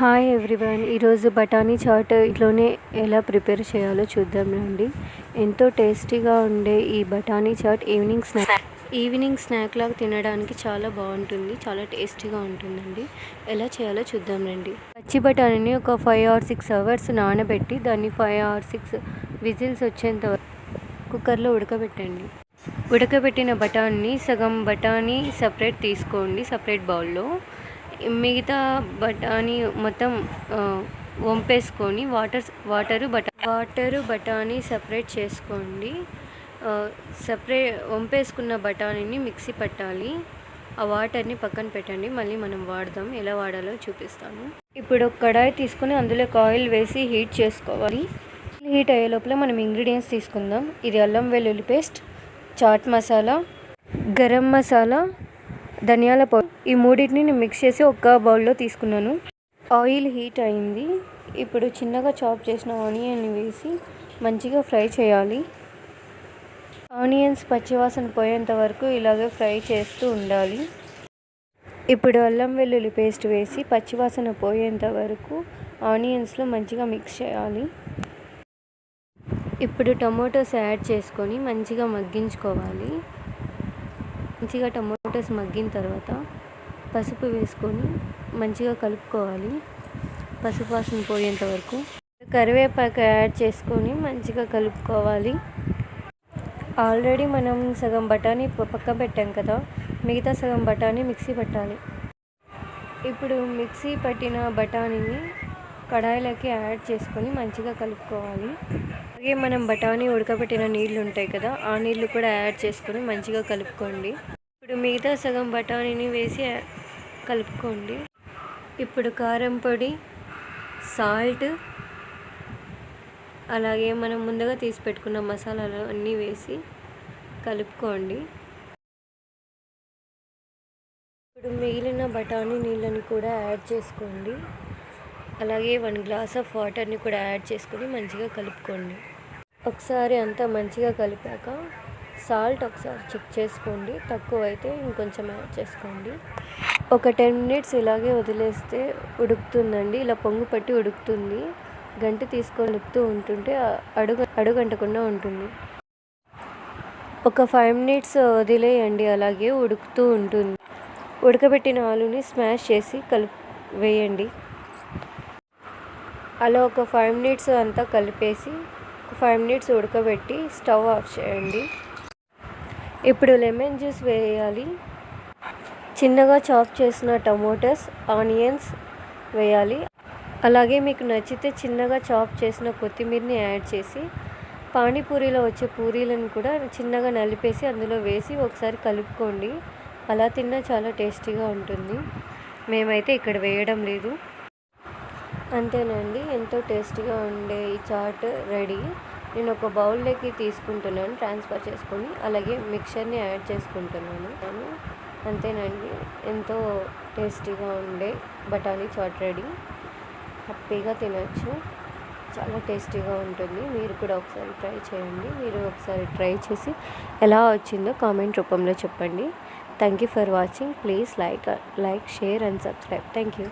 Hi everyone ఈరోజు బఠానీ chat ఇంట్లోనే ఎలా ప్రిపేర్ చేయాలో చూద్దాం రండి. ఎంతో టేస్టీగా ఉండే ఈ బఠానీ chaat evening snack evening snack లాగా తినడానికి చాలా బాగుంటుంది చాలా టేస్టీగా ఉంటుందండి. ఎలా చేయాలో చూద్దాం రండి. పచ్చి బఠానీని ఒక ఫైవ్ ఆర్ సిక్స్ అవర్స్ నానబెట్టి దాన్ని ఫైవ్ ఆర్ సిక్స్ విజిల్స్ వచ్చేంత వరకు కుక్కర్లో ఉడకబెట్టండి. ఉడకబెట్టిన బఠానీ సగం బఠానీ సపరేట్ తీసుకోండి సపరేట్ బౌల్లో మిగతా బఠానీ మొత్తం వంపేసుకొని వాటర్ వాటరు బఠా వాటరు బఠానీ సపరేట్ చేసుకోండి. సపరేట్ వంపేసుకున్న బఠానీని మిక్సీ పట్టాలి. ఆ వాటర్ని పక్కన పెట్టండి. మళ్ళీ మనం వాడదాం. ఎలా వాడాలో చూపిస్తాను. ఇప్పుడు ఒక కడాయి తీసుకుని అందులో ఆయిల్ వేసి హీట్ చేసుకోవాలి. హీట్ అయ్యే లోపల మనం ఇంగ్రీడియంట్స్ తీసుకుందాం. ఇది అల్లం వెల్లుల్లి పేస్ట్ చాట్ మసాలా గరం మసాలా ధనియాల పౌడర్ ఈ మూడింటిని నేను మిక్స్ చేసి ఒక్క బౌల్లో తీసుకున్నాను. ఆయిల్ హీట్ అయింది. ఇప్పుడు చిన్నగా చాప్ చేసిన ఆనియన్ వేసి మంచిగా ఫ్రై చేయాలి. ఆనియన్స్ పచ్చివాసన పోయేంత వరకు ఇలాగే ఫ్రై చేస్తూ ఉండాలి. ఇప్పుడు అల్లం వెల్లుల్లి పేస్ట్ వేసి పచ్చివాసన పోయేంత వరకు ఆనియన్స్లో మంచిగా మిక్స్ చేయాలి. ఇప్పుడు టమాటోస్ యాడ్ చేసుకొని మంచిగా మగ్గించుకోవాలి. మంచిగా టమాటోస్ మగ్గిన తర్వాత పసుపు వేసుకొని మంచిగా కలుపుకోవాలి. పసుపు వాసన పోయేంత వరకు కరివేపాకు యాడ్ చేసుకొని మంచిగా కలుపుకోవాలి. ఆల్రెడీ మనం సగం బఠానీ ప- పక్క పెట్టాం కదా మిగతా సగం బఠానీ మిక్సీ పట్టాలి. ఇప్పుడు మిక్సీ పట్టిన బఠానీని కడాయిలోకి యాడ్ చేసుకొని మంచిగా కలుపుకోవాలి. అలాగే మనం బఠానీ ఉడకబెట్టిన నీళ్ళు ఉంటాయి కదా ఆ నీళ్ళు కూడా యాడ్ చేసుకొని మంచిగా కలుపుకోండి. ఇప్పుడు మిగతా సగం బఠానీని వేసి కలుపుకోండి. ఇప్పుడు కారం పొడి సాల్ట్ అలాగే మనం ముందుగా తీసి పెట్టుకున్న మసాలాలు అన్నీ వేసి కలుపుకోండి. ఇప్పుడు మిగిలిన బఠానీ నీళ్ళని కూడా యాడ్ చేసుకోండి. అలాగే వన్ గ్లాస్ ఆఫ్ వాటర్ని కూడా యాడ్ చేసుకొని మంచిగా కలుపుకోండి. ఒకసారి అంతా మంచిగా కలిపాక సాల్ట్ ఒకసారి చెక్ చేసుకోండి. తక్కువ అయితే ఇంకొంచెం యాడ్ చేసుకోండి. ఒక టెన్ మినిట్స్ ఇలాగే వదిలేస్తే ఉడుకుతుందండి. ఇలా పొంగు పట్టి ఉడుకుతుంది. గంట తీసుకొని ఉడుకుతూ ఉంటుంటే అడుగు అడుగంటకుండా ఉంటుంది. ఒక ఫైవ్ మినిట్స్ వదిలేయండి. అలాగే ఉడుకుతూ ఉంటుంది. ఉడకబెట్టిన ఆలుని స్మాష్ చేసి కలుపు వేయండి. అలా ఒక ఫైవ్ మినిట్స్ అంతా కలిపేసి ఒక ఫైవ్ మినిట్స్ ఉడకబెట్టి స్టవ్ ఆఫ్ చేయండి. ఇప్పుడు లెమన్ జ్యూస్ వేయాలి. చిన్నగా చాప్ చేసిన టమోటాస్ ఆనియన్స్ వేయాలి. అలాగే మీకు నచ్చితే చిన్నగా చాప్ చేసిన కొత్తిమీరని యాడ్ చేసి పానీపూరిలో వచ్చే పూరీలను కూడా చిన్నగా నలిపేసి అందులో వేసి ఒకసారి కలుపుకోండి. అలా తిన్నా చాలా టేస్టీగా ఉంటుంది. మేమైతే ఇక్కడ వేయడం లేదు. అంతేనండి ఎంతో టేస్టీగా ఉండే ఈ చాట్ రెడీ. నేను ఒక బౌల్లోకి తీసుకుంటున్నాను ట్రాన్స్ఫర్ చేసుకొని అలాగే మిక్చర్ని యాడ్ చేసుకుంటున్నాను. అంతేనండి ఎంతో టేస్టీగా ఉండే బఠానీ చాట్ రెడీ. హ్యాపీగా తినచ్చు. చాలా టేస్టీగా ఉంటుంది. మీరు కూడా ఒకసారి ట్రై చేయండి. మీరు ఒకసారి ట్రై చేసి ఎలా వచ్చిందో కామెంట్ రూపంలో చెప్పండి. Thank you for watching. Please like like share and subscribe. Thank you